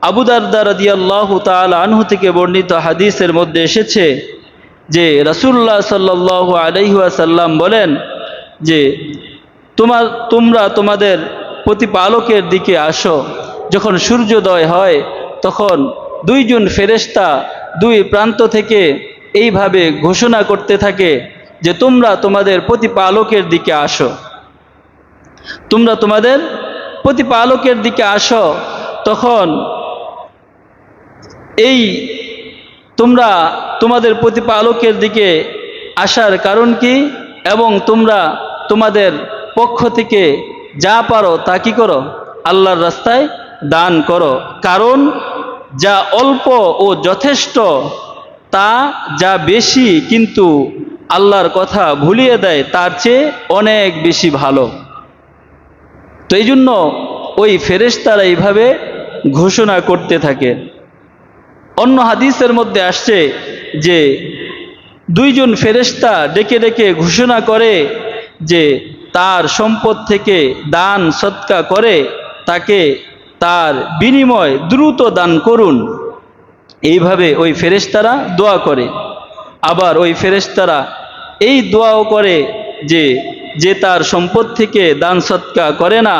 আবুদারদা রাদিয়াল্লাহ তাআলা আনহু থেকে বর্ণিত হাদিসের মধ্যে এসেছে যে রাসূলুল্লাহ সাল্লাল্লাহু আলাইহি ওয়াসাল্লাম বলেন যে, তোমার, তোমরা তোমাদের প্রতিপালকের দিকে আসো। যখন সূর্যোদয় হয়, তখন দুইজন ফেরেশতা দুই প্রান্ত থেকে এইভাবে ঘোষণা করতে থাকে যে, তোমরা তোমাদের প্রতিপালকের দিকে আসো। তোমরা তোমাদের প্রতিপালকের দিকে আসো। তখন এই তোমরা তোমাদের প্রতিপালকের দিকে আসার কারণ কি? এবং তোমরা তোমাদের পক্ষ থেকে যা পারো তা কি করো? আল্লাহর রাস্তায় দান করো। কারণ যা অল্প ও যথেষ্ট, তা যা বেশি কিন্তু আল্লাহর কথা ভুলিয়ে দেয়, তার চেয়ে অনেক বেশি ভালো। তো এই জন্য ওই ফেরেশতারা এইভাবে ঘোষণা করতে থাকে। অন্য হাদিসের মধ্যে আসছে যে দুইজন ফেরেশতা ডেকে ডেকে ঘোষণা করে যে তার সম্পদ থেকে দান, সৎকা করে তাকে তার বিনিময় দ্রুত দান করুন। এইভাবে ওই ফেরেশতারা দোয়া করে। আবার ওই ফেরেশতারা এই দোয়াও করে যে যে তার সম্পদ থেকে দান, সৎকা করে না,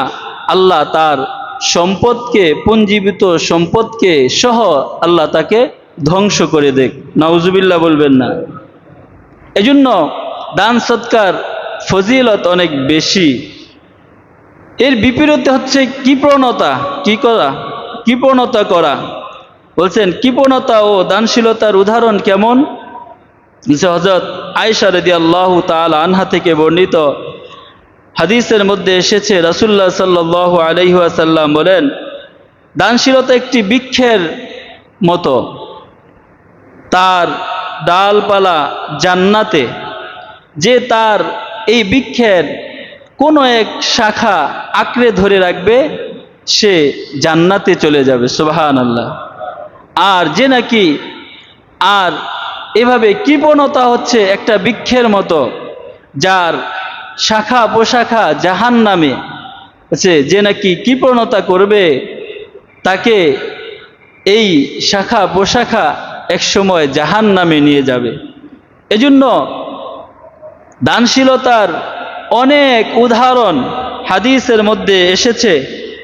আল্লাহ তার সম্পদকে পুঞ্জীবিত সম্পদকে সহ আল্লাহ তাকে ধ্বংস করে দেখ। নাউজুবিল্লাহ বলবেন না। এজন্য দান সৎকার ফজিলত অনেক বেশি। এর বিপরীতে হচ্ছে কৃপণতা কি করা? কৃপণতা করা? বলছেন কৃপণতা ও দানশীলতার উদাহরণ কেমন? হজরত আয়সা রেদি আল্লাহ তাল আনহা থেকে বর্ণিত হাদিসের মধ্যে এসেছে রাসুল্লাহ সাল্লাহ আলহিহাসাল্লাম বলেন, দানশীলতা একটি বৃক্ষের মতো। তার ডালপালা জান্নাতে। যে তার এই বৃক্ষের কোনো এক শাখা আঁকড়ে ধরে রাখবে, সে জান্নাতে চলে যাবে সুবাহান আল্লাহ আর যে নাকি, আর এভাবে কৃপণতা হচ্ছে একটা বৃক্ষের মতো, যার শাখা পোশাখা জাহান নামে হচ্ছে যে নাকি কৃপণতা করবে, তাকে এই শাখা পোশাখা একসময় জাহান নামে নিয়ে যাবে। এজন্য দানশীলতার অনেক উদাহরণ হাদিসের মধ্যে এসেছে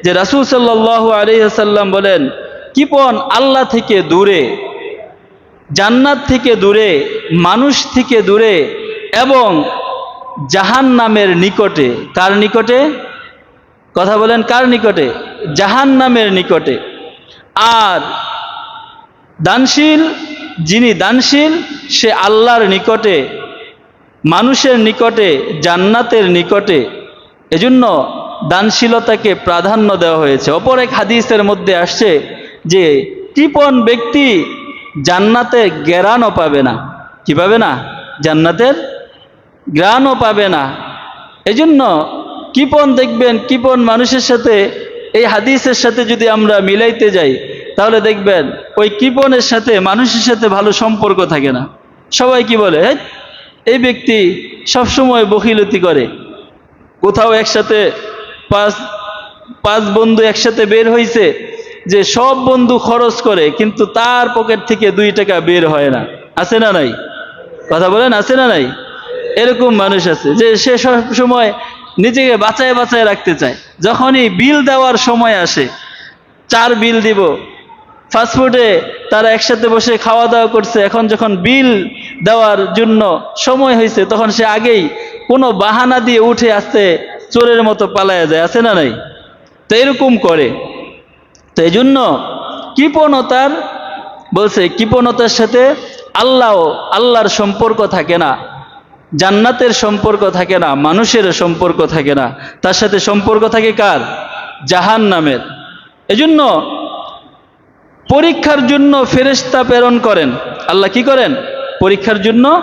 যে রাসুল সাল্লাহ আলিহাসাল্লাম বলেন, কিপন আল্লাহ থেকে দূরে, জান্নাত থেকে দূরে, মানুষ থেকে দূরে এবং জাহান নামের নিকটে। কার নিকটে? কথা বলেন, কার নিকটে? জাহান নামের নিকটে। আর দানশীল, যিনি দানশীল, সে আল্লাহর নিকটে, মানুষের নিকটে, জান্নাতের নিকটে। এজন্য দানশীলতাকে প্রাধান্য দেওয়া হয়েছে। অপর এক হাদিসের মধ্যে আসছে যে কৃপণ ব্যক্তি জান্নাতে জ্ঞানও পাবে না। কি পাবে না? জান্নাতের গ্রাণও পাবে না। এজন্য কৃপণ দেখবেন কৃপণ মানুষের সাথে এই হাদিসের সাথে যদি আমরা মিলাইতে যাই তাহলে দেখবেন ওই কিপনের সাথে মানুষের সাথে ভালো সম্পর্ক থাকে না। সবাই কি বলে? "হেৎ, এই ব্যক্তি সবসময় বকিলতি করে। কোথাও একসাথে পাঁচ পাঁচ বন্ধু একসাথে বের হয়েছে যে সব বন্ধু খরচ করে কিন্তু তার পকেট থেকে দুই টাকা বের হয় না। আছে না নাই? কথা বলেন আছে না নাই? এরকম মানুষ আছে যে সে সব সময় নিজেকে বাঁচায় বাঁচায় রাখতে চায়। যখনই বিল দেওয়ার সময় আসে, চার বিল দিব। ফাস্টফুডে তারা একসাথে বসে খাওয়া দাওয়া করছে। এখন যখন বিল দেওয়ার জন্য সময় হয়েছে, তখন সে আগেই কোনো বাহানা দিয়ে উঠে আসতে চোরের মতো পালায়া যায়। আছে না নাই? তো এরকম করে। তো এই জন্য কৃপণতার, বলছে কৃপণতার সাথে আল্লাহ, আল্লাহর সম্পর্ক থাকে না। জান্নাতের সম্পর্ক থাকে না, মানুষের সম্পর্ক থাকে না। তার সাথে সম্পর্ক থাকে কার? জাহান নামের এজন্য পরীক্ষার জন্য ফেরেশতা প্রেরণ করেন। আল্লাহ কি করেন? পরীক্ষার জন্য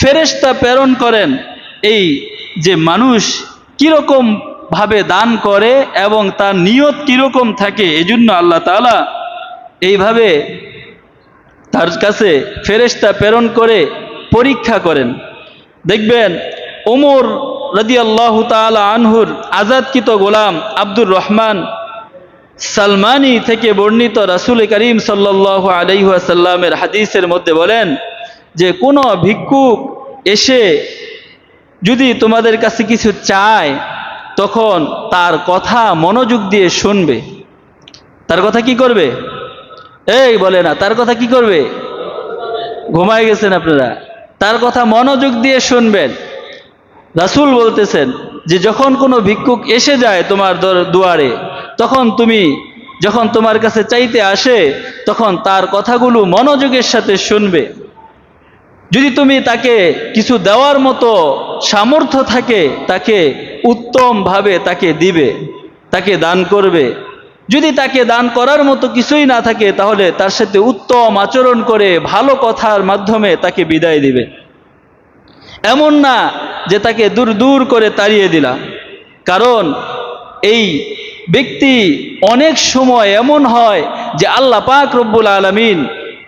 ফেরেশতা প্রেরণ করেন। এই যে মানুষ কীরকম ভাবে দান করে এবং তার নিয়ত কীরকম থাকে, এজন্য আল্লাহ তাআলা এইভাবে তার কাছে ফেরেশতা প্রেরণ করে পরীক্ষা করেন। দেখবেন ওমর রদি আল্লাহ আনহুর আজাদকৃত গোলাম আব্দুর রহমান সালমানি থেকে বর্ণিত রাসুল করিম সাল্লাহ আলাইসাল্লামের হাদিসের মধ্যে বলেন যে কোনো ভিক্ষুক এসে যদি তোমাদের কাছে কিছু চায়, তখন তার কথা মনোযোগ দিয়ে শুনবে। তার কথা কি করবে? এই বলে না, তার কথা কি করবে? ঘুমায় গেছেন আপনারা। তার কথা মনোযোগ দিয়ে শুনবেন। রাসুল বলতেছেন যে, যখন কোনো ভিক্ষুক এসে যায় তোমার দুয়ারে, তখন তুমি যখন তোমার কাছে চাইতে আসে, তখন তার কথাগুলো মনোযোগের সাথে শুনবে। যদি তুমি তাকে কিছু দেওয়ার মতো সামর্থ্য থাকে, তাকে উত্তমভাবে তাকে দিবে, তাকে দান করবে যদি তাকে দান করার মতো কিছুই না থাকে, তাহলে তার সাথে উত্তম আচরণ করে ভালো কথার মাধ্যমে তাকে বিদায় দিবে। এমন না যে তাকে দূর দূর করে তাড়িয়ে দিলাম কারণ এই ব্যক্তি অনেক সময় এমন হয় যে আল্লাহ পাক রব্বুল আলমিন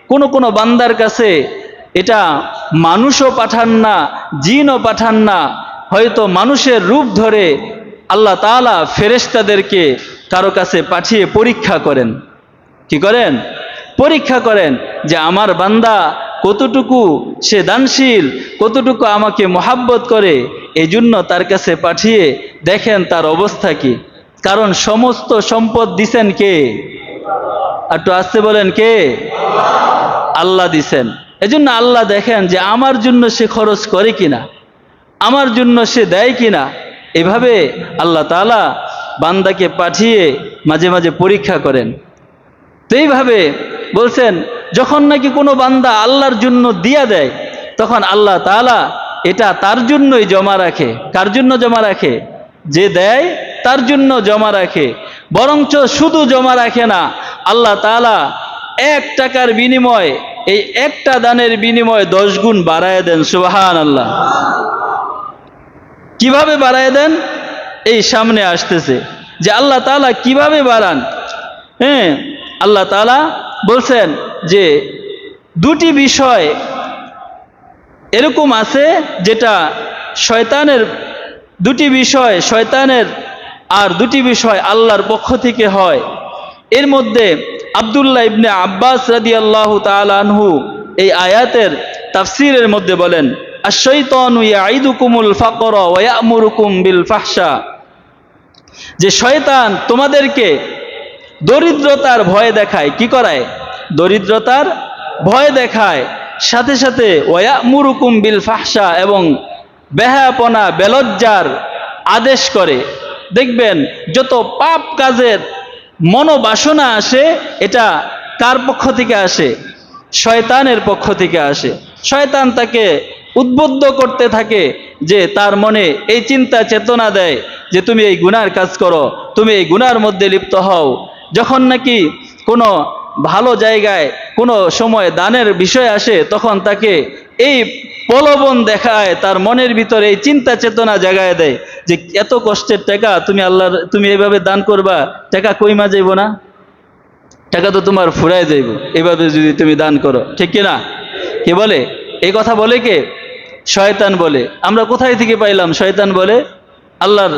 কোনো কোনো বান্দার কাছে এটা মানুষও পাঠান না, জিনও পাঠান না, হয়তো মানুষের রূপ ধরে আল্লাহ তাআলা ফেরেশতাদেরকে কারও কাছে পাঠিয়ে পরীক্ষা করেন। কি করেন? পরীক্ষা করেন যে আমার বান্দা কতটুকু সে দানশীল, কতটুকু আমাকে মোহাব্বত করে এই জন্য তার কাছে পাঠিয়ে দেখেন তার অবস্থা কি। কারণ সমস্ত সম্পদ দিছেন কে? একটু আসতে বলেন কে? আল্লাহ দিছেন। এজন্য আল্লাহ দেখেন যে আমার জন্য সে খরচ করে কিনা, আমার জন্য সে দেয় কিনা। এভাবে আল্লাহ তাআলা বান্দাকে পাঠিয়ে মাঝে মাঝে পরীক্ষা করেন। তো এইভাবে বলছেন, যখন নাকি কোনো বান্দা আল্লাহর জন্য দিয়া দেয়, তখন আল্লাহ তাআলা এটা তার জন্যই জমা রাখে। কার জন্য জমা রাখে? যে দেয়, তার জন্য জমা রাখে। বরঞ্চ শুধু জমা রাখে না, আল্লাহ তাআলা এক টাকার বিনিময়, এই একটা দানের বিনিময়ে দশ গুণ বাড়ায় দেন সুবাহান আল্লাহ কীভাবে বাড়ায় দেন? এই সামনে আসতেছে যে আল্লাহ তালা কীভাবে বাড়ান? হ্যাঁ আল্লাহ তালা বলছেন যে দুটি বিষয় এরকম আছে যেটা শয়তানের, দুটি বিষয় শয়তানের আর দুটি বিষয় আল্লাহর পক্ষ থেকে হয়। এর মধ্যে আব্দুল্লাহ ইবনে আব্বাস রাদি আল্লাহ তালানহু এই আয়াতের তাফসিরের মধ্যে বলেন বিল যে শয়তান তোমাদেরকে দরিদ্রতার ভয় দেখায়, কি করায়? দরিদ্রতার ভয় দেখায়। সাথে সাথে ওয়ামুরুকুম বিল ফাহশা এবং বেহাপনা বেলজ্জার আদেশ করে। দেখবেন, যত পাপ কাজের মনোবাসনা আসে, এটা কার পক্ষ থেকে আসে? শয়তানের পক্ষ থেকে আসে। শয়তান তাকে উদ্বুদ্ধ করতে থাকে যে তার মনে এই চিন্তা চেতনা দেয় যে তুমি এই গুনার কাজ করো, তুমি এই গুনার মধ্যে লিপ্ত হও। যখন নাকি কোনো ভালো জায়গায় কোনো সময় দানের বিষয় আসে, তখন তাকে এই প্রলোভন দেখায়, তার মনের ভিতরে এই চিন্তা চেতনা জাগায় দেয় যে এত কষ্টের টাকা তুমি আল্লাহর, তুমি এইভাবে দান করবা, টাকা কইমা যাইব না? টাকা তো তোমার ফুরায় যাইব, এভাবে যদি তুমি দান করো, ঠিক কিনা কে বলে? এই কথা বলে কে? শয়তান বলে। আমরা কোথায় থেকে পাইলাম? শয়তান বলে, আল্লাহর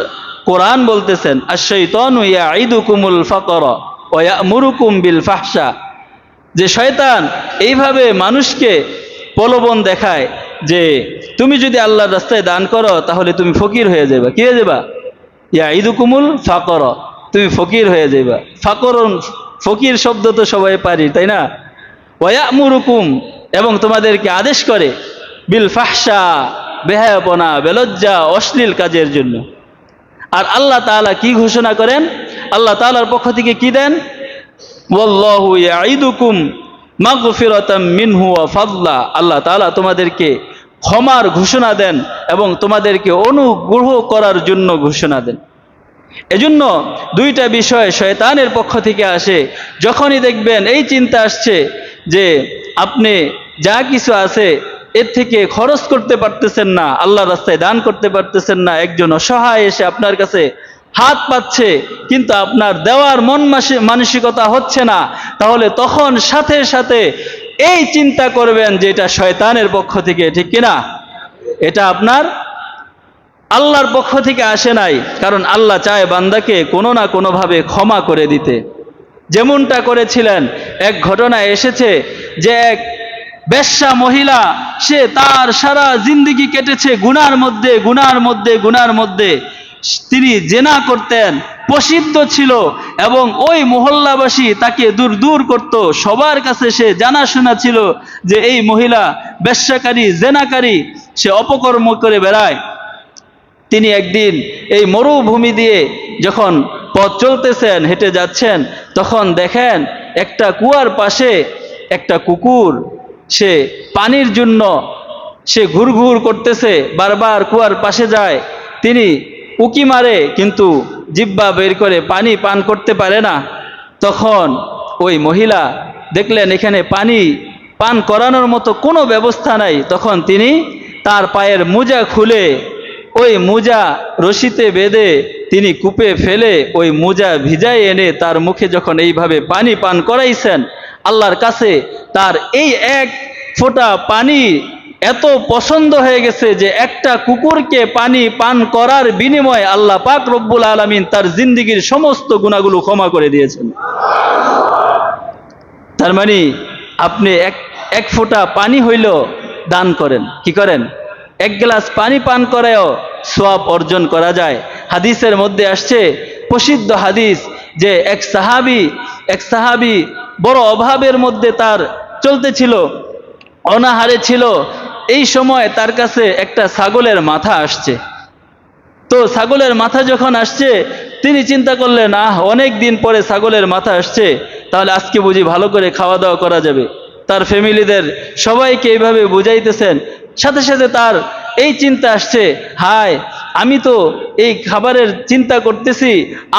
কোরআন বলতেছেন আর শৈতন ইয়া ঈদুকুমুল ফাকর ওয়া মুরুকুম বিল ফাহশা। যে শয়তান এইভাবে মানুষকে প্রলোভন দেখায় যে, তুমি যদি আল্লাহর রাস্তায় দান করো, তাহলে তুমি ফকির হয়ে যাবা কি যাবা ইয়া ঈদুকুমুল ফাকর তুমি ফকির হয়ে যাবা ফাকর ফকির শব্দ তো সবাই পারি, তাই না? ওয়ামুরুকুম এবং তোমাদেরকে আদেশ করে, বিল ফাহসা বেহায়াপনা, বেলজ্জা, অশ্লীল কাজের জন্য। আর আল্লাহ তাআলা কি ঘোষণা করেন? আল্লাহ তাআলার পক্ষ থেকে কি দেন? মিনহু ফাদলা। আল্লাহ তাআলা তোমাদেরকে ক্ষমার ঘোষণা দেন এবং তোমাদেরকে অনুগ্রহ করার জন্য ঘোষণা দেন। এজন্য দুইটা বিষয় শয়তানের পক্ষ থেকে আসে। যখনই দেখবেন এই চিন্তা আসছে যে আপনি যা কিছু আছে, এর থেকে খরচ করতে পারতেছেন না আল্লাহ রাস্তায় দান করতে পারতেছেন না, একজন অসহায় এসে আপনার কাছে হাত পাচ্ছে, কিন্তু আপনার দেওয়ার মন মানসিকতা হচ্ছে না, তাহলে তখন সাথে সাথে এই চিন্তা করবেন যে এটা শয়তানের পক্ষ থেকে, ঠিক কিনা এটা আপনার আল্লাহর পক্ষ থেকে আসে নাই, কারণ আল্লাহ চায় বান্দাকে কোনো না কোনোভাবে ক্ষমা করে দিতে। যেমনটা করেছিলেন, এক ঘটনা এসেছে যে এক বেশ্যা মহিলা, সে তার সারা জিন্দিগি কেটেছে গুনার মধ্যে গুনার মধ্যে গুনার মধ্যে। তিনি জেনা করতেন, প্রসিদ্ধ ছিল এবং ওই মহল্লাবাসী তাকে দূর দূর করত। সবার কাছে সে জানাশোনা ছিল যে এই মহিলা বেশ্যাকারী, জেনাকারী, সে অপকর্ম করে বেড়ায়। তিনি একদিন এই মরুভূমি দিয়ে যখন পথ চলতেছেন, হেঁটে যাচ্ছেন, তখন দেখেন একটা কুয়ার পাশে একটা কুকুর, সে পানির জন্য সে ঘুরঘুর করতেছে, বারবার কুয়ার পাশে যায়। তিনি উকি মারে, কিন্তু জিব্বা বের করে পানি পান করতে পারে না। তখন ওই মহিলা দেখলেন, এখানে পানি পান করানোর মতো কোনো ব্যবস্থা নাই। তখন তিনি তার পায়ের মোজা খুলে, ওই মোজা রশিতে বেঁধে তিনি কূপে ফেলে ওই মোজা ভিজাই এনে তার মুখে যখন এইভাবে পানি পান করাইছেন আল্লাহর কাছে তার এই এক ফোঁটা পানি এত পছন্দ হয়ে গেছে যে একটা কুকুরকে পানি পান করার বিনিময়ে আল্লাহ পাক রব্বুল আলমিন তার জিন্দিগির সমস্ত গুণাগুলো ক্ষমা করে দিয়েছেন। তার মানে আপনি এক এক ফোঁটা পানি হইল দান করেন। কি করেন? এক গ্লাস পানি পান করেও সোয়াব অর্জন করা যায়। হাদিসের মধ্যে আসছে প্রসিদ্ধ হাদিস যে এক সাহাবি এক সাহাবি বড় অভাবের মধ্যে তার চলতেছিল অনাহারে ছিল। এই সময় তার কাছে একটা ছাগলের মাথা আসছে। তো ছাগলের মাথা যখন আসছে, তিনি চিন্তা করলেন, আহ, অনেক দিন পরে ছাগলের মাথা আসছে, তাহলে আজকে বুঝি ভালো করে খাওয়া দাওয়া করা যাবে। তার ফ্যামিলিদের সবাইকে এইভাবে বুঝাইতেছেন। সাথে সাথে তার এই চিন্তা আসছে, হায় আমি তো এই খাবারের চিন্তা করতেছি,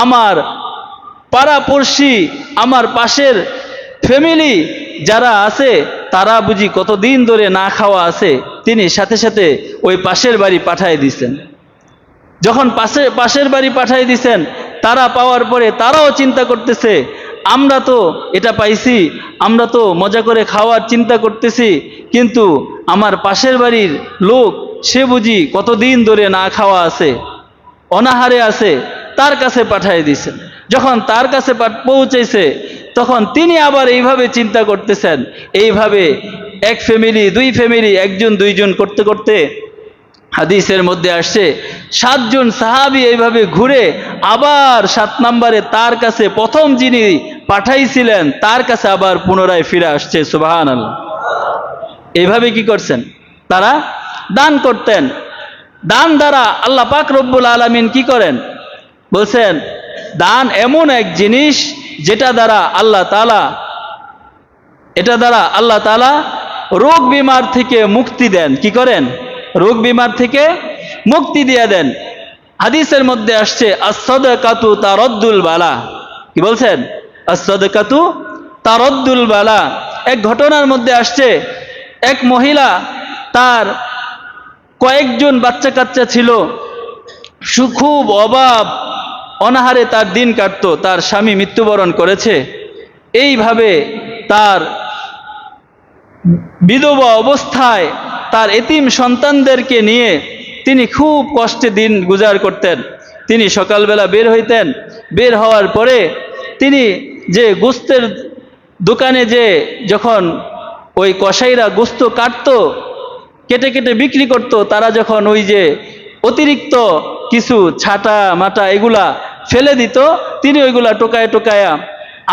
আমার পাড়াপড়শি আমার পাশের ফ্যামিলি যারা আছে, তারা বুঝি কতদিন ধরে না খাওয়া আছে, তিনি সাথে সাথে ওই পাশের বাড়ি পাঠায় দিছেন। যখন পাশে পাশের বাড়ি পাঠাই দিছেন, তারা পাওয়ার পরে তারাও চিন্তা করতেছে, আমরা তো এটা পাইছি, আমরা তো মজা করে খাওয়ার চিন্তা করতেছি, কিন্তু আমার পাশের বাড়ির লোক সে বুঝি কতদিন ধরে না খাওয়া আছে, অনাহারে আছে, তার কাছে পাঠাই দিছেন যখন তার কাছে পৌঁছেছে, তখন তিনি আবার এইভাবে চিন্তা করতেছেন, এইভাবে এক ফ্যামিলি দুই ফ্যামিলি একজন, দুইজন করতে করতে হাদিসের মধ্যে আসছে, সাতজন সাহাবি এইভাবে ঘুরে আবার সাত নম্বরে তার কাছে প্রথম যিনি পাঠাইছিলেন, তার কাছে আবার পুনরায় ফিরে আসছে আল্লাহ এইভাবে কি করছেন? তারা দান করতেন। দান দ্বারা আল্লাহ পাক রব্বুল আলমিন কি করেন? বলছেন, দান এমন এক জিনিস যেটা দ্বারা আল্লাহ তালা এটা দ্বারা আল্লাহ তালা রোগ বিমার থেকে মুক্তি দেন। কি করেন? রোগ বিমার থেকে মুক্তি দিয়ে দেন। হাদিসের মধ্যে আসছে আসদ কাতু তারদ্দুল বালা। কি বলছেন? আসদ কাতু তারদ্দুল বালা। এক ঘটনার মধ্যে আসছে, এক মহিলা তার কয়েকজন বাচ্চা কাচ্চা ছিল। সুখুব অভাব অনাহারে তার দিন কাটতো, তার স্বামী মৃত্যুবরণ করেছে। এইভাবে তার বিধবা অবস্থায় তার এতিম সন্তানদেরকে নিয়ে তিনি খুব কষ্টে দিন গুজার করতেন। তিনি সকালবেলা বের হইতেন। বের হওয়ার পরে তিনি যে গোস্তের দোকানে যে যখন ওই কসাইরা গোস্ত কাটতো কেটে কেটে বিক্রি করত, তারা যখন ওই যে অতিরিক্ত কিছু ছাটা মাটা এগুলা ফেলে দিত, তিনি ওইগুলা টোকায় টোকায়া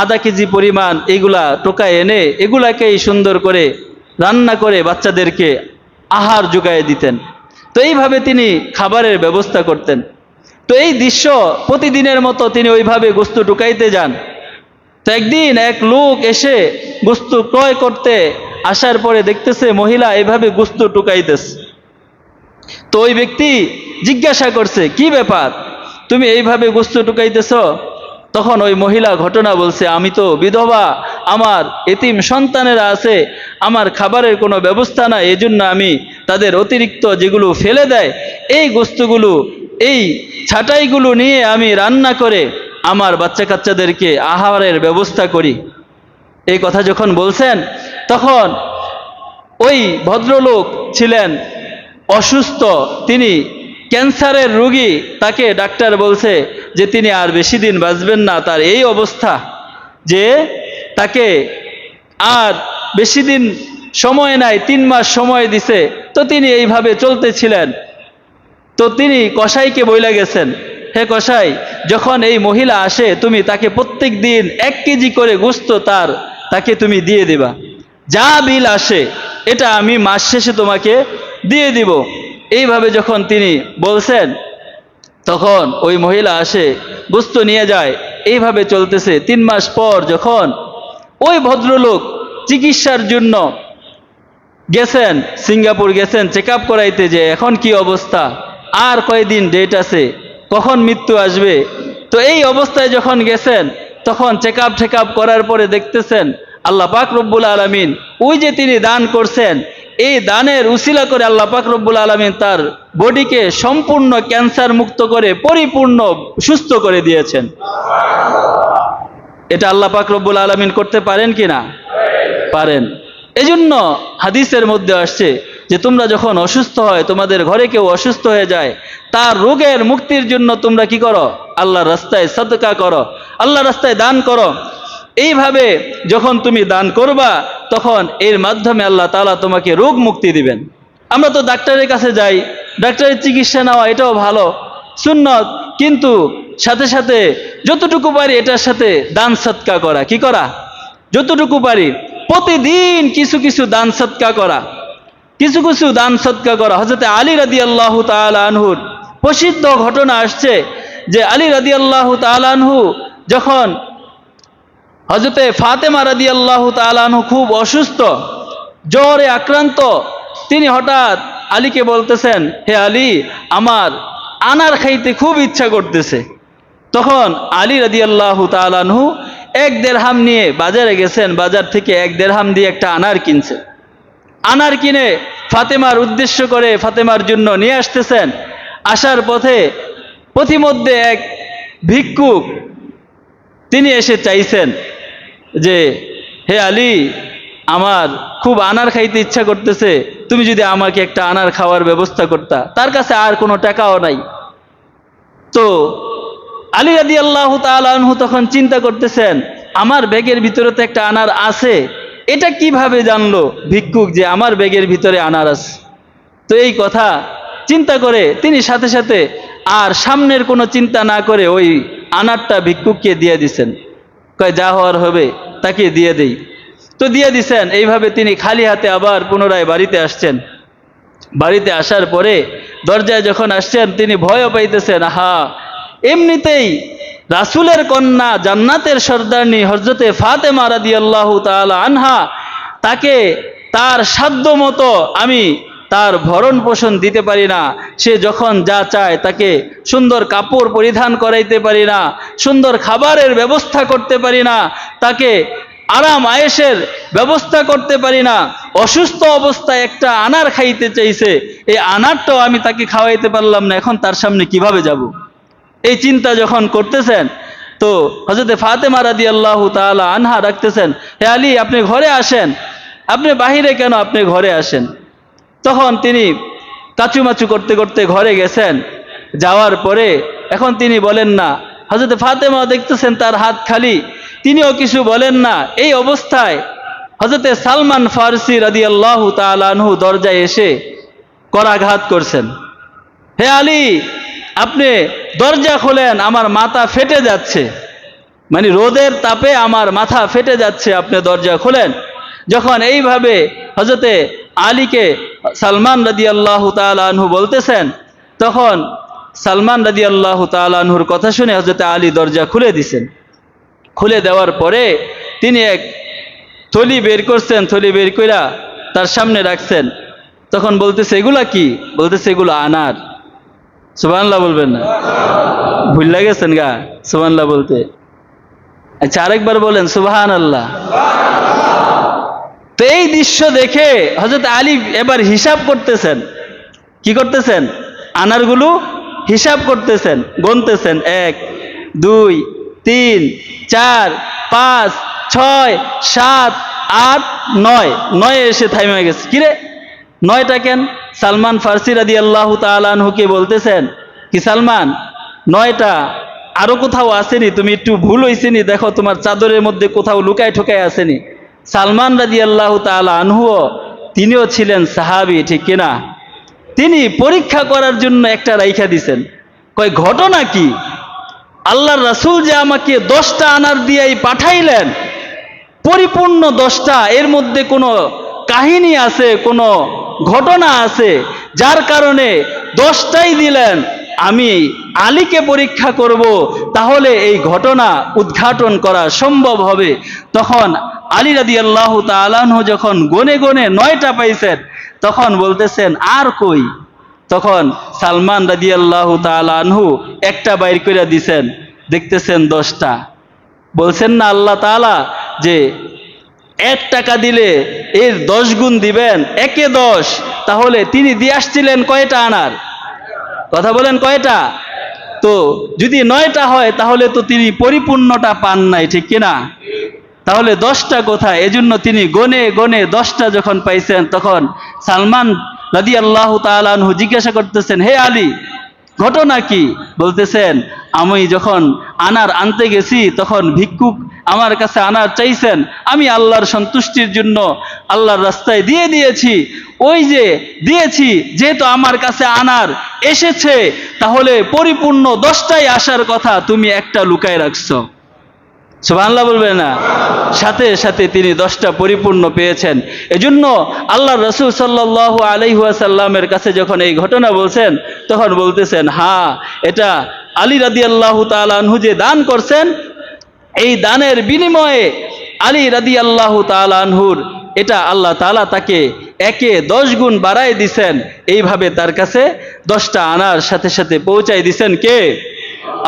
আধা কেজি পরিমাণ এগুলা টোকায় এনে এগুলাকেই সুন্দর করে রান্না করে বাচ্চাদেরকে আহার যোগায় দিতেন। তো এইভাবে তিনি খাবারের ব্যবস্থা করতেন। তো এই দৃশ্য প্রতিদিনের মতো তিনি ওইভাবে গোস্ত টোকাইতে যান। তো একদিন এক লোক এসে গোস্ত ক্রয় করতে আসার পরে দেখতেছে মহিলা এভাবে গোস্ত টুকাইতেছে। তো ওই ব্যক্তি জিজ্ঞাসা করছে, কি ব্যাপার? তুমি এইভাবে গোস্ত টুকাইতেছ? তখন ওই মহিলা ঘটনা বলছে, আমি তো বিধবা, আমার এতিম সন্তানেরা আছে, আমার খাবারের কোনো ব্যবস্থা নাই, এজন্য আমি তাদের অতিরিক্ত যেগুলো ফেলে দেয়, এই গোস্তগুলো, এই ছাটাইগুলো নিয়ে আমি রান্না করে আমার বাচ্চা কাচ্চাদেরকে আহারের ব্যবস্থা করি। এই কথা যখন বলছেন তখন ওই ভদ্রলোক ছিলেন অসুস্থ। তিনি ক্যান্সারের রোগী তাকে ডাক্তার বলছে যে তিনি আর বেশি দিন বাঁচবেন না, তার এই অবস্থা যে তাকে আর বেশি দিন সময় নাই, তিন মাস সময় দিছে। তো তিনি এইভাবে চলতেছিলেন। তো তিনি কসাইকে বইলা গেছেন, হে কসাই, যখন এই মহিলা আসে, তুমি তাকে প্রত্যেক দিন এক কেজি করে গোস্ত তার, তাকে তুমি দিয়ে দিবা। যা বিল আসে, এটা আমি মাস শেষে তোমাকে দিয়ে দিব। এইভাবে যখন তিনি বলছেন, তখন ওই মহিলা আসে গোস্ত নিয়ে যায়। এইভাবে চলতেছে। তিন মাস পর যখন ওই ভদ্রলোক চিকিৎসার জন্য গেছেন, সিঙ্গাপুর গেছেন চেক আপ করাইতে যে এখন কি অবস্থা, আর কয়দিন ডেট আছে, কখন মৃত্যু আসবে, তো এই অবস্থায় যখন গেছেন, তখন চেক আপ করার পরে দেখতেছেন আল্লাহ পাক রব্বুল আলমিন, ওই যে তিনি দান করছেন, এই দানের উসিলা করে আল্লাহ পাক রব্বুল আলমিন তার বডিকে সম্পূর্ণ ক্যান্সার মুক্ত করে পরিপূর্ণ সুস্থ করে দিয়েছেন। এটা আল্লাহ পাক রব্বুল আলমিন করতে পারেন কি না পারেন। এজন্য হাদিসের মধ্যে আসছে যে তোমরা যখন অসুস্থ হয়, তোমাদের ঘরে কেউ অসুস্থ হয়ে যায়, তার রোগের মুক্তির জন্য তোমরা কি করো? আল্লাহর রাস্তায় সদকা করো আল্লাহ রাস্তায় দান করো। এইভাবে যখন তুমি দান করবা, তখন এর মাধ্যমে আল্লাহ তালা তোমাকে রোগ মুক্তি দিবেন। আমরা তো ডাক্তারের কাছে যাই, ডাক্তারের চিকিৎসা নেওয়া এটাও ভালো, সুন্নত, কিন্তু সাথে সাথে যতটুকু পারি এটার সাথে দান সৎকা করা, কি করা? যতটুকু পারি প্রতিদিন কিছু কিছু দান সৎকা করা, কিছু কিছু দান সৎকা করা। হজরতে আলী রাদি আল্লাহ আনহুর প্রসিদ্ধ ঘটনা আসছে যে আলী রাদি আল্লাহ আনহু যখন হজরতে ফাতেমা রাদি আল্লাহ আনহু খুব অসুস্থ, জ্বরে আক্রান্ত। তিনি হঠাৎ আলীকে বলতেছেন, হে আলী, আমার আনার খাইতে খুব ইচ্ছা করতেছে। তখন আলী রাদি আল্লাহ তালানহু এক দেড়হাম নিয়ে বাজারে গেছেন, বাজার থেকে এক দেড়হাম দিয়ে একটা আনার কিনছে। আনার কিনে ফাতেমার উদ্দেশ্য করে ফাতেমার জন্য নিয়ে আসতেছেন। আসার পথে পথিমধ্যে এক ভিক্ষুক তিনি এসে চাইছেন যে, হে আলী, আমার খুব আনার খাইতে ইচ্ছা করতেছে, তুমি যদি আমাকে একটা আনার খাওয়ার ব্যবস্থা করতা, তার কাছে আর কোনো টাকাও নাই। তো আলী রাদি আল্লাহ তালহু তখন চিন্তা করতেছেন, আমার ব্যাগের ভিতরে তো একটা আনার আছে, এটা কীভাবে জানলো ভিক্ষুক যে আমার ব্যাগের ভিতরে আনার আছে? তো এই কথা চিন্তা করে তিনি সাথে সাথে আর সামনের কোনো চিন্তা না করে ওই আনারটা ভিক্ষুককে দিয়ে দিছেন। কয়, যা হওয়ার হবে তাকে দিয়ে দেই। তো দিয়ে দিছেন। এইভাবে তিনি খালি হাতে আবার পুনরায় বাড়িতে আসছেন। বাড়িতে আসার পরে দরজায় যখন আসছেন, তিনি ভয়ও পাইতেছেন হা এমনিতেই রাসুলের কন্যা জান্নাতের সর্দারনি হজরতে ফাতেমা রাদি আল্লাহ তালা আনহা, তাকে তার সাধ্য মতো আমি তার ভরণ পোষণ দিতে পারি না। সে যখন যা চায় তাকে সুন্দর কাপড় পরিধান করাইতে পারি না, সুন্দর খাবারের ব্যবস্থা করতে পারি না, তাকে আরাম আয়েসের ব্যবস্থা করতে পারি না, অসুস্থ অবস্থায় একটা আনার খাইতে চাইছে, এই আনারটাও আমি তাকে খাওয়াইতে পারলাম না, এখন তার সামনে কীভাবে যাব। এই চিন্তা যখন করতেছেন, তো হজরতে ফাতেমা রাদি আল্লাহ তালা আনহা রাখতেছেন, হে আলী, আপনি ঘরে আসেন। আপনি বাহিরে কেন আপনি ঘরে আসেন? তখন তিনি কাচুমাচু করতে করতে ঘরে গেছেন। যাওয়ার পরে এখন তিনি বলেন না হজরত ফাতেমা দেখতেছেন তার হাত খালি। তিনিও কিছু বলেন না। এই অবস্থায় হজরতে সালমান ফারসি রাদি আল্লাহ তালানহু দরজায় এসে করাঘাত করছেন। হে আলী, আপনি দরজা খোলেন, আমার মাথা ফেটে যাচ্ছে। মানে রোদের তাপে আমার মাথা ফেটে যাচ্ছে, আপনি দরজা খোলেন। যখন এইভাবে হজরতে আলীকে সালমান রাদি আল্লাহ তালহু বলতেছেন, তখন সালমান রাদি আল্লাহ তালহুর কথা শুনে হজরতে আলী দরজা খুলে দিছেন। খুলে দেওয়ার পরে তিনি এক থলি বের করছেন, থলি বের কইরা তার সামনে রাখছেন। তখন বলতেছে, এগুলা কি? বলতেছে, এগুলো আনার। সুবানল্লাহ বলবেন না। ভুল লাগেছেন গা সুবানল্লাহ বলতে। আচ্ছা আরেকবার বলেন সুবাহান আল্লাহ তো এই দৃশ্য দেখে হজরত আলী এবার হিসাব করতেছেন। কি করতেছেন? আনারগুলো হিসাব করতেছেন, গনতেছেন। এক, দুই, তিন, চার, পাঁচ, ছয়, সাত, আট, নয়। নয় এসে থাইমে গেছে। কিরে? নয়টা কেন? সালমান ফার্সি রাদি আল্লাহ তালানহুকে বলতেছেন, কি সালমান, নয়টা? আরও কোথাও আসেনি? তুমি একটু ভুল হয়েছেনি দেখো তোমার চাদরের মধ্যে কোথাও লুকায় ঠোকায় আসেনি। সালমান রাজি আল্লাহ তালা আনহুও তিনিও ছিলেন সাহাবি, ঠিক কিনা? তিনি পরীক্ষা করার জন্য একটা রাইখা দিছেন। কয়, ঘটনা কি? আল্লাহর রাসূল যে আমাকে দশটা আনার দিয়েই পাঠাইলেন, পরিপূর্ণ দশটা, এর মধ্যে কোনো কাহিনী আছে, কোনো ঘটনা আছে, যার কারণে দশটাই দিলেন আমি আলীকে পরীক্ষা করব, তাহলে এই ঘটনা উদ্ঘাটন করা সম্ভব হবে। তখন আলী রাদি আল্লাহ তালাহ যখন গনে গনে নয়টা পাইছেন, তখন বলতেছেন, আর কই? তখন সালমান রাদি আল্লাহ তালানহু একটা বাইর করে দিছেন, দেখতেছেন দশটা। বলছেন না আল্লাহ তাআলা, যে এক টাকা দিলে এর দশ গুণ দিবেন, একে দশ, তাহলে তিনি দিয়ে আসছিলেন কয়টা আনার? কথা বলেন কয়টা? তো যদি নয়টা হয়, তাহলে তো তিনি পরিপূর্ণটা পান নাই, ঠিক কিনা তাহলে দশটা কোথায় এজন্য তিনি গনে গনে দশটা যখন পাইছেন, তখন সালমান রাদি আল্লাহ তালু জিজ্ঞাসা করতেছেন, হে আলী ঘটনা কি? বলতেছেন, আমি যখন আনার আনতে গেছি, তখন ভিক্ষুক আমার কাছে আনার চাইছেন। আমি আল্লাহর সন্তুষ্টির জন্য আল্লাহর রাস্তায় দিয়ে দিয়েছি। ওই যে দিয়েছি, যেহেতু আমার কাছে আনার এসেছে, তাহলে পরিপূর্ণ দশটায় আসার কথা তুমি একটা লুকায় রাখছো। সুবহানাল্লাহ বলবে না? সাথে সাথে তিনি দশটা পরিপূর্ণ পেয়েছেন। এজন্য আল্লাহ রসুল সাল্লাহ আলাইহাসাল্লামের কাছে যখন এই ঘটনা বলছেন, তখন বলতেছেন হ্যাঁ এটা আলী রাদি আল্লাহ তালানহু যে দান করছেন, এই দানের বিনিময়ে আলী রাদি আল্লাহ তালানহুর এটা আল্লাহ তালা তাকে একে দশ গুণ বাড়ায় দিছেন। এইভাবে তার কাছে দশটা আনার সাথে সাথে পৌঁছাই দিছেন কে?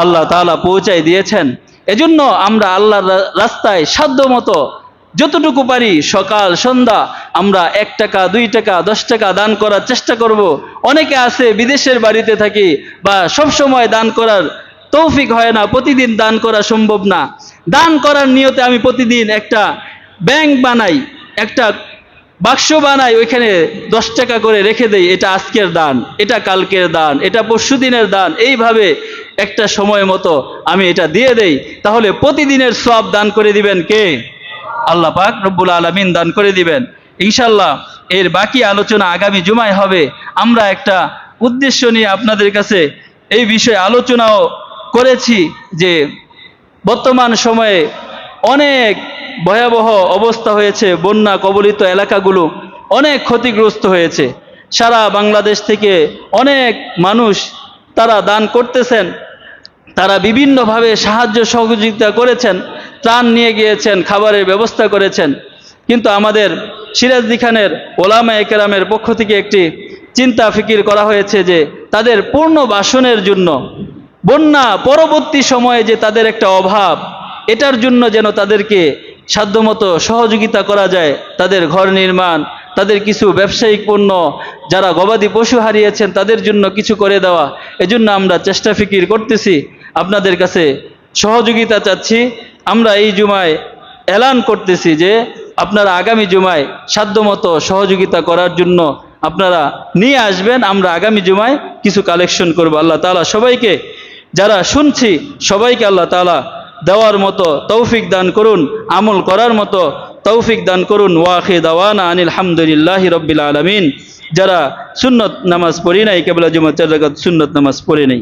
আল্লাহ তালা পৌঁছাই দিয়েছেন। এজন্য আমরা আল্লাহর রাস্তায় সাধ্য মতো যতটুকু পারি সকাল, সন্ধ্যা আমরা এক টাকা, দুই টাকা, দশ টাকা দান করার চেষ্টা করব। অনেকে আছে বিদেশের বাড়িতে থাকি বা সব সময় দান করার তৌফিক হয় না, প্রতিদিন দান করা সম্ভব না। দান করার নিয়তে আমি প্রতিদিন একটা ব্যাংক বানাই, একটা বাক্স বানাই, ওইখানে দশ টাকা করে রেখে দেই, এটা আজকের দান, এটা কালকের দান, এটা পরশু দিনের দান। এইভাবে একটা সময় মতো আমি এটা দিয়ে দেই, তাহলে প্রতিদিনের সব দান করে দিবেন কে? আল্লাহ পাক রব্বুল আলমিন দান করে দিবেন। ইনশাল্লাহ এর বাকি আলোচনা আগামী জুমায় হবে। আমরা একটা উদ্দেশ্য নিয়ে আপনাদের কাছে এই বিষয়ে আলোচনাও করেছি যে বর্তমান সময়ে অনেক ভয়াবহ অবস্থা হয়েছে, বন্যা কবলিত এলাকাগুলো অনেক ক্ষতিগ্রস্ত হয়েছে। সারা বাংলাদেশ থেকে অনেক মানুষ তারা দান করতেছেন। তারা বিভিন্নভাবে সাহায্য সহযোগিতা করেছেন, ত্রাণ নিয়ে গিয়েছেন, খাবারের ব্যবস্থা করেছেন। কিন্তু আমাদের সিরাজদি খানের ওলামা একরামের পক্ষ থেকে একটি চিন্তা ফিকির করা হয়েছে যে, তাদের পূর্ণ বাসনের জন্য, বন্যা পরবর্তী সময়ে যে তাদের একটা অভাব, এটার জন্য যেন তাদেরকে সাধ্যমতো সহযোগিতা করা যায়, তাদের ঘর নির্মাণ, তাদের কিছু ব্যবসায়িক পণ্য, যারা গবাদি পশু হারিয়েছেন তাদের জন্য কিছু করে দেওয়া, এজন্য আমরা চেষ্টা ফিকির করতেছি। আপনাদের কাছে সহযোগিতা চাচ্ছি। আমরা এই জুমায় এলান করতেছি যে আপনারা আগামী জুমায় সাধ্যমতো সহযোগিতা করার জন্য আপনারা নিয়ে আসবেন। আমরা আগামী জুমায় কিছু কালেকশন করব। আল্লাহ তাআলা সবাইকে, যারা শুনছি, সবাইকে আল্লাহ তাআলা দেওয়ার মতো তৌফিক দান করুন, আমল করার মতো তৌফিক দান করুন। ওয়াখি দাওয়ানা আনিল হামদুলিল্লাহি রব্বিল আলামিন। যারা সুন্নত নামাজ পড়ি নাই, কেবল জুমা চার সুন্নত নামাজ পড়ে নেই।